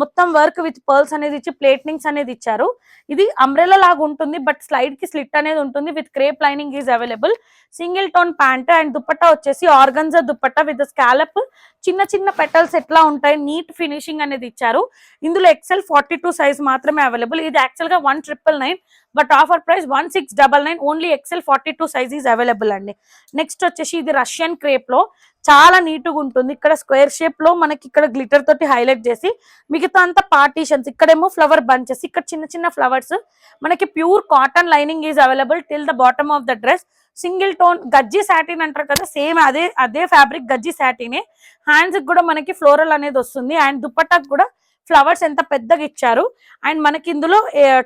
మొత్తం వర్క్ విత్ పర్ల్స్ అనేది ఇచ్చి ప్లేట్నింగ్స్ అనేది ఇచ్చారు. ఇది అంబ్రెలా లాగా ఉంటుంది బట్ స్లైడ్కి స్లిట్ అనేది ఉంటుంది. With crepe lining is available single tone pant and dupatta వచ్చేసి ఆర్గన్జా దుప్పట్టా విత్ స్కాలప్ చిన్న చిన్న పెటల్స్ ఎట్లా ఉంటాయి? నీట్ ఫినిషింగ్ అనేది ఇచ్చారు. ఇందులో ఎక్సెల్ ఫార్టీ టూ సైజ్ మాత్రమే అవైలబుల్ ఇది యాక్చువల్గా one triple nine but offer price one six double nine only XL forty two size is available అండి. నెక్స్ట్ వచ్చేసి ఇది రష్యన్ క్రేప్లో. చాలా నీట్గా ఉంటుంది. ఇక్కడ స్క్వేర్ షేప్లో మనకి ఇక్కడ గ్లిటర్ తోటి హైలైట్ చేసి మిగతా అంతా పార్టీషన్స్ ఇక్కడేమో ఫ్లవర్ బంచెస్ ఇక్కడ చిన్న చిన్న ఫ్లవర్స్ మనకి pure cotton lining is available till the bottom of the dress single tone gajji satin అంటారు కదా సేమ్ అదే అదే ఫ్యాబ్రిక్ గజ్జి సాటినే హ్యాండ్స్ కూడా మనకి ఫ్లోరల్ అనేది వస్తుంది. అండ్ దుప్పటాకు కూడా ఫ్లవర్స్ ఎంత పెద్దగా ఇచ్చారు. అండ్ మనకి ఇందులో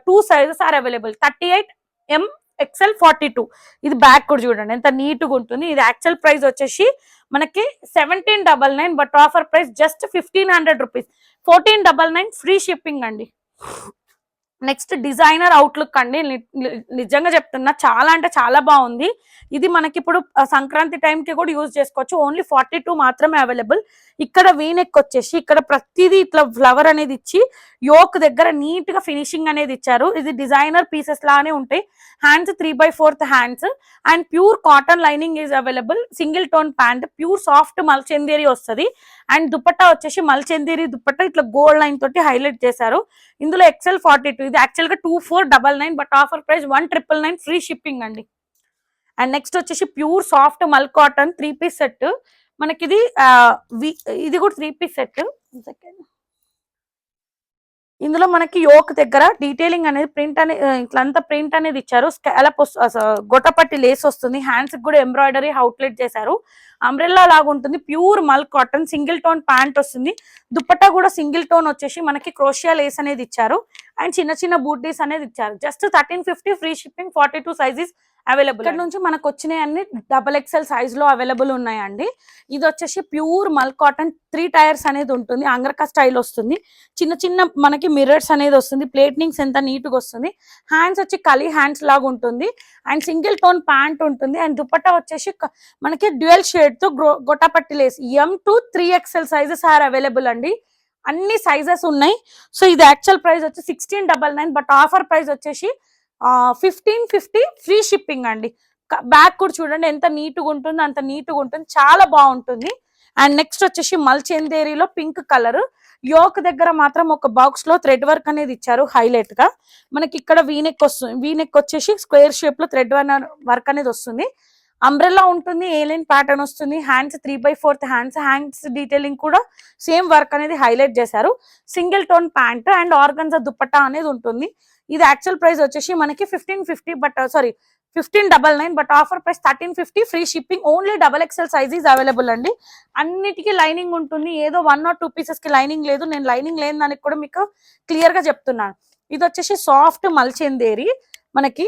two sizes are available thirty eight M XL forty two ఇది బ్యాక్ కూడా చూడండి ఎంత నీట్గా ఉంటుంది. ఇది యాక్చువల్ ప్రైస్ వచ్చేసి మనకి seventeen double nine but offer price just fifteen hundred rupees fourteen double nine free shipping అండి. నెక్స్ట్ డిజైనర్ అవుట్లుక్ అండి. నిజంగా చెప్తున్నా చాలా అంటే చాలా బాగుంది. ఇది మనకి ఇప్పుడు సంక్రాంతి టైంకి కి కూడా యూజ్ చేసుకోవచ్చు. ఓన్లీ ఫార్టీ టూ మాత్రమే అవైలబుల్ ఇక్కడ వీనెక్ వచ్చేసి ఇక్కడ ప్రతిదీ ఇట్లా ఫ్లవర్ అనేది ఇచ్చి యోక్ దగ్గర నీట్గా ఫినిషింగ్ అనేది ఇచ్చారు. ఇది డిజైనర్ పీసెస్ లానే ఉంటాయి. Hands three by fourth hands and pure cotton lining is available single tone pant pure soft mulchanderi వస్తుంది. అండ్ దుపట్టా వచ్చేసి మల్చెందేరి దుపట్టా ఇట్లా గోల్డ్ లైన్ తోటి హైలైట్ చేశారు. ఇందులో ఎక్సెల్ ఫార్టీ టూ ఇది యాక్చువల్గా two four double nine but offer price one triple nine free shipping అండి. And next వచ్చేసి pure soft mul cotton three piece set మనకి ఇది ఆ, వి- ఇది కూడా త్రీ పీస్ సెట్ సెకండ్ ఇందులో మనకి యోక్ దగ్గర డీటెయిలింగ్ అనేది ప్రింట్ అనేది ఇట్లంతా ప్రింట్ అనేది ఇచ్చారు. స్కాలప్ గొట్టపట్టి లేస్ వస్తుంది. హ్యాండ్స్ కూడా ఎంబ్రాయిడరీ అవుట్లెట్ చేశారు. అంబ్రెల్లా లాగా ఉంటుంది. ప్యూర్ మల్ కాటన్ సింగిల్ టోన్ ప్యాంట్ వస్తుంది. దుప్పట్టా కూడా సింగిల్ టోన్ వచ్చేసి మనకి క్రోషియా లేస్ అనేది ఇచ్చారు. అండ్ చిన్న చిన్న బూటీస్ అనేది ఇచ్చారు. Just thirteen fifty free shipping forty two sizes available ఇక్కడ నుంచి మనకు వచ్చినాయి అన్ని డబల్ ఎక్స్ఎల్ సైజ్లో అవైలబుల్ ఉన్నాయండి. ఇది వచ్చేసి ప్యూర్ మల్ కాటన్ త్రీ టైర్స్ అనేది ఉంటుంది. అంగరకా స్టైల్ వస్తుంది. చిన్న చిన్న మనకి మిర్రర్స్ అనేది వస్తుంది. ప్లేట్నింగ్స్ ఎంత నీట్గా వస్తుంది. హ్యాండ్స్ వచ్చి కలి హ్యాండ్స్ లాగా ఉంటుంది. అండ్ సింగిల్ టోన్ ప్యాంట్ ఉంటుంది. అండ్ దుపట్టా వచ్చేసి మనకి డ్యూయల్ షేడ్తో grow- gotapatti lace M to three XL sizes are available అండి. అన్ని సైజెస్ ఉన్నాయి. సో ఇది యాక్చువల్ ప్రైస్ వచ్చి sixteen double nine but offer price వచ్చేసి ఫిఫ్టీన్ ఫిఫ్టీ ఫ్రీ షిప్పింగ్ అండి. బ్యాగ్ కూడా చూడండి ఎంత నీట్గా ఉంటుంది అంత నీట్గా ఉంటుంది చాలా బాగుంటుంది. అండ్ నెక్స్ట్ వచ్చేసి మల్చేందేరిలో పింక్ కలర్ యోక్ దగ్గర మాత్రం ఒక బాక్స్లో థ్రెడ్ వర్క్ అనేది ఇచ్చారు హైలైట్గా. మనకి ఇక్కడ వీనెక్ వస్తుంది వీనెక్ వచ్చేసి స్క్వేర్ షేప్లో థ్రెడ్ వర్క్ అనేది వస్తుంది. అంబ్రెల్లా ఉంటుంది ఏలైన్ ప్యాటర్న్ వస్తుంది hands three by fourth hands hands detailing కూడా సేమ్ వర్క్ అనేది హైలైట్ చేశారు. Single tone pant and organza dupatta అనేది ఉంటుంది. ఇది యాక్చువల్ ప్రైస్ వచ్చేసి మనకి fifteen fifty but sorry fifteen double nine but offer price thirteen fifty free shipping only double XL size is available అండి. అన్నిటికీ lining ఉంటుంది. ఏదో వన్ ఆర్ టూ పీసెస్కి లైనింగ్ లేదు. నేను లైనింగ్ లేని దానికి కూడా మీకు క్లియర్గా చెప్తున్నాను. ఇది వచ్చేసి సాఫ్ట్ మల్చెందేరి మనకి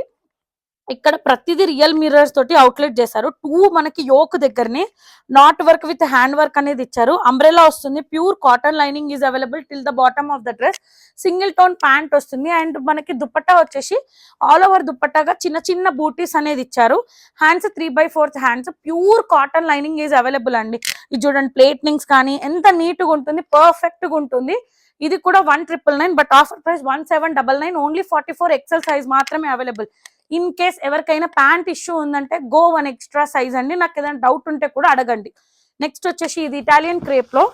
ఇక్కడ ప్రతిదీ రియల్ మిర్రర్స్ తోటి అవుట్లెట్ చేశారు. టూ మనకి యోక్ దగ్గరనే knot work with hand work అనేది ఇచ్చారు. అంబ్రెలా వస్తుంది pure cotton lining is available till the bottom of the dress single tone pant వస్తుంది అండ్ మనకి దుప్పట్టా వచ్చేసి ఆల్ ఓవర్ దుప్పట్టాగా చిన్న చిన్న బూటీస్ అనేది ఇచ్చారు. Hands three by fourth hands pure cotton lining is available అండి. ఇది చూడండి ప్లేట్నింగ్స్ కానీ ఎంత నీట్గా ఉంటుంది పర్ఫెక్ట్గా ఉంటుంది. ఇది కూడా one triple nine but offer price one seven double nine only forty four XL size మాత్రమే అవైలబుల్ ఇన్ కేస్ ఎవరికైనా ప్యాంట్ ఇష్యూ ఉందంటే గో వన్ ఎక్స్ట్రా సైజ్ అండి. నాకు ఏదైనా డౌట్ ఉంటే కూడా అడగండి. నెక్స్ట్ వచ్చేసి ఇది ఇటాలియన్ క్రేప్లో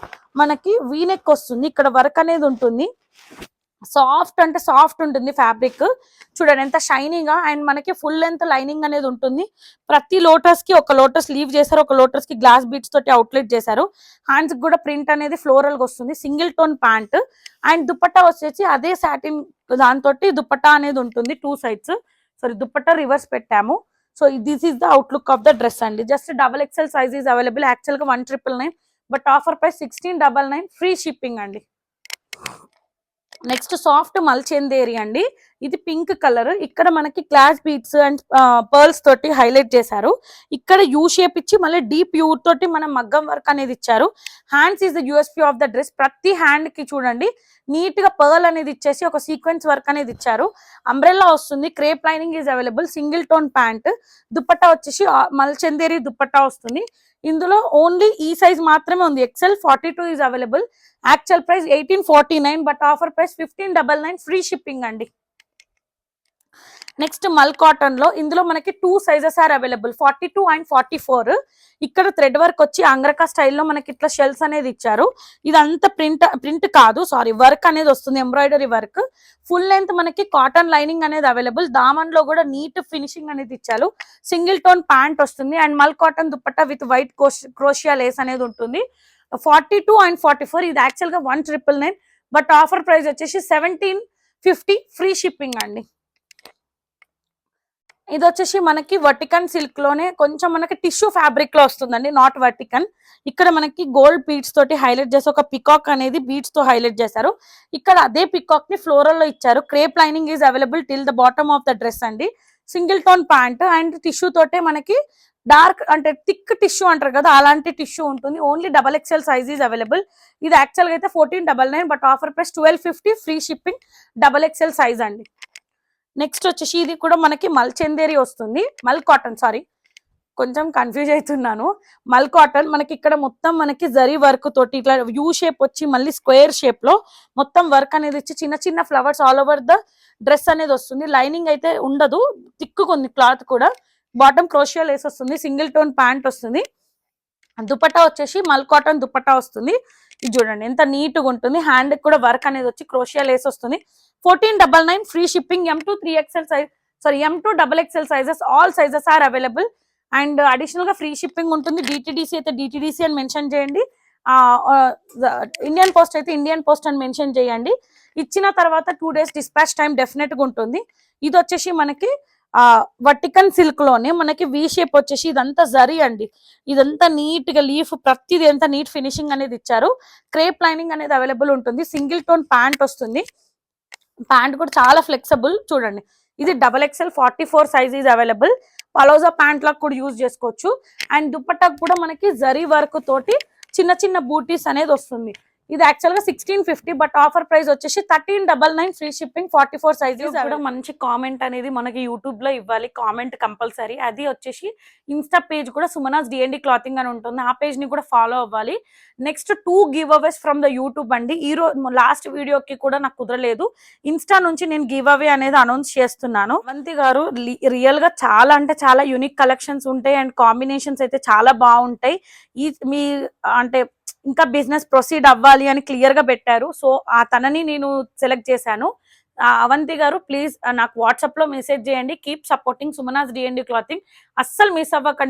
మనకి వీనెక్ వస్తుంది. ఇక్కడ వర్క్ అనేది ఉంటుంది. సాఫ్ట్ అంటే సాఫ్ట్ ఉంటుంది ఫ్యాబ్రిక్. చూడండి ఎంత షైనీగా అండ్ మనకి ఫుల్ లెంత్ లైనింగ్ అనేది ఉంటుంది. ప్రతి లోటస్కి ఒక లోటస్ లీవ్ చేశారు. ఒక లోటస్కి గ్లాస్ బీట్స్ తోటి అవుట్లెట్ చేశారు. హ్యాండ్స్ కూడా ప్రింట్ అనేది ఫ్లోరల్గా వస్తుంది. Single tone pant. And dupatta వచ్చేసి అదే సాటిన్ దాంతో దుపట్టా అనేది ఉంటుంది. Two sides. Sorry dupatta reverse పెట్టాము. So this is the outlook of the dress అండి. Just double XL size is available యాక్చువల్గా one triple nine but offer price sixteen double nine free shipping అండి. Next soft mulchanderi అండి. ఇది pink colour. ఇక్కడ మనకి glass beads and pearls తోటి highlight చేశారు. ఇక్కడ యూ షేప్ ఇచ్చి మళ్ళీ డీప్ యూ తోటి మనం మగ్గం వర్క్ అనేది ఇచ్చారు. Hands is the USP of the dress. ప్రతి హ్యాండ్కి చూడండి. నీట్గా పర్ల్ అనేది ఇచ్చేసి ఒక సీక్వెన్స్ వర్క్ అనేది ఇచ్చారు. అంబ్రెల్లా వస్తుంది. Crepe lining is available. Single tone pant. Dupatta వచ్చేసి మల్చందేరి దుప్పట్టా వస్తుంది. ఇందులో ఓన్లీ ఈ సైజ్ మాత్రమే ఉంది. XL forty two is available actual price eighteen forty nine but offer price fifteen double nine free shipping అండి. నెక్స్ట్ మల్ కాటన్లో ఇందులో మనకి two sizes are available forty two and forty four ఇక్కడ థ్రెడ్ వర్క్ వచ్చి అంగ్రకా స్టైల్లో మనకి ఇట్లా షెల్స్ అనేది ఇచ్చారు. ఇదంతా ప్రింట్ ప్రింట్ కాదు సారీ వర్క్ అనేది వస్తుంది ఎంబ్రాయిడరీ వర్క్ ఫుల్ లెంత్ మనకి కాటన్ లైనింగ్ అనేది అవైలబుల్ దామన్లో కూడా నీట్ ఫినిషింగ్ అనేది ఇచ్చారు. సింగిల్ టోన్ ప్యాంట్ వస్తుంది and mul cotton dupatta with white crochet lace అనేది ఉంటుంది. Forty two and forty four ఇది యాక్చువల్గా one triple nine but offer price వచ్చేసి సెవెంటీన్ ఫిఫ్టీ ఫ్రీ షిప్పింగ్ అండి. ఇది వచ్చేసి మనకి వర్టికన్ సిల్క్లోనే కొంచెం మనకి టిష్యూ ఫ్యాబ్రిక్లో వస్తుందండి నాట్ వర్టికన్ ఇక్కడ మనకి గోల్డ్ బీడ్స్ తోటి హైలైట్ చేసి ఒక పికాక్ అనేది బీడ్స్తో హైలైట్ చేశారు. ఇక్కడ అదే పికాక్ని ఫ్లోరల్లో ఇచ్చారు. Crepe lining is available till the bottom of the dress అండి. Single tone pant and tissue తోటే మనకి డార్క్ అంటే థిక్ టిష్యూ అంటారు కదా అలాంటి టిష్యూ ఉంటుంది. Only double XL size is available ఇది యాక్చువల్గా అయితే fourteen double nine but offer price twelve fifty free shipping double XL size అండి. నెక్స్ట్ వచ్చేసి ఇది కూడా మనకి మల్చెందేరి వస్తుంది. మల్ కాటన్ సారీ కొంచెం కన్ఫ్యూజ్ అవుతున్నాను. మల్ కాటన్ మనకి ఇక్కడ మొత్తం మనకి జరీ వర్క్ తోటి ఇట్లా యూ షేప్ వచ్చి మళ్ళీ స్క్వేర్ షేప్లో మొత్తం వర్క్ అనేది ఇచ్చి చిన్న చిన్న flowers all over the dress అనేది వస్తుంది. లైనింగ్ అయితే ఉండదు. తిక్కుకుంది క్లాత్ కూడా. బాటమ్ క్రోషియా లేస్ వస్తుంది. సింగిల్ టోన్ ప్యాంట్ వస్తుంది. దుపట్టా వచ్చేసి మల్ కాటన్ దుపట్టా వస్తుంది. ఇది చూడండి ఎంత నీట్గా ఉంటుంది. హ్యాండ్ కూడా వర్క్ అనేది వచ్చి క్రోషియా లేస్ వస్తుంది. Fourteen double nine free shipping M to three XL size sorry M to double XL sizes all sizes are available and అడిషనల్గా ఫ్రీ షిప్పింగ్ ఉంటుంది. డిటిడిసి అయితే డిటిడిసి అని మెన్షన్ చేయండి. ఇండియన్ పోస్ట్ అయితే Indian post అని mention చేయండి. ఇచ్చిన తర్వాత టూ డేస్ డిస్పాచ్ టైం డెఫినెట్గా ఉంటుంది. ఇది వచ్చేసి మనకి వర్టికన్ సిల్క్లోనే మనకి వి షేప్ వచ్చేసి ఇదంతా జరి అండి. ఇదంతా నీట్గా లీఫ్ ప్రతిది ఎంత నీట్ ఫినిషింగ్ అనేది ఇచ్చారు. క్రేప్ లైనింగ్ అనేది అవైలబుల్ ఉంటుంది. సింగిల్ టోన్ ప్యాంట్ వస్తుంది. ప్యాంట్ కూడా చాలా ఫ్లెక్సిబుల్. చూడండి. ఇది double XL forty four size is available. Palazzo pant లాగా కూడా యూజ్ చేసుకోవచ్చు. అండ్ దుపట్టాకు కూడా మనకి జరీ వర్క్ తోటి చిన్న చిన్న బూటీస్ అనేది వస్తుంది. ఇది యాక్చువల్గా sixteen fifty but offer price వచ్చేసి thirteen double nine free shipping forty four size కూడా మంచి కామెంట్ అనేది మనకి యూట్యూబ్లో ఇవ్వాలి. కామెంట్ కంపల్సరీ అది వచ్చేసి ఇన్స్టా పేజ్ కూడా సుమనాస్ డిఎండి క్లాతింగ్ అని ఉంటుంది. ఆ పేజ్ని కూడా ఫాలో అవ్వాలి. Next two giveaways from the YouTube అండి. ఈ రోజు లాస్ట్ వీడియోకి కూడా నాకు కుదరలేదు. ఇన్స్టా నుంచి నేను గివ్ అవే అనేది అనౌన్స్ చేస్తున్నాను. అవంతి గారు రియల్గా చాలా అంటే చాలా యూనిక్ కలెక్షన్స్ ఉంటాయి. అండ్ కాంబినేషన్స్ అయితే చాలా బాగుంటాయి. ఈ మీ అంటే ఇంకా బిజినెస్ ప్రొసీడ్ అవ్వాలి అని క్లియర్గా పెట్టారు. సో ఆ తనని నేను సెలెక్ట్ చేశాను. ఆ, అవంతి గారు ప్లీజ్ నాకు వాట్సాప్లో మెసేజ్ చేయండి. Keep supporting Sumana's DMD clothing అస్సలు మిస్ అవ్వకండి.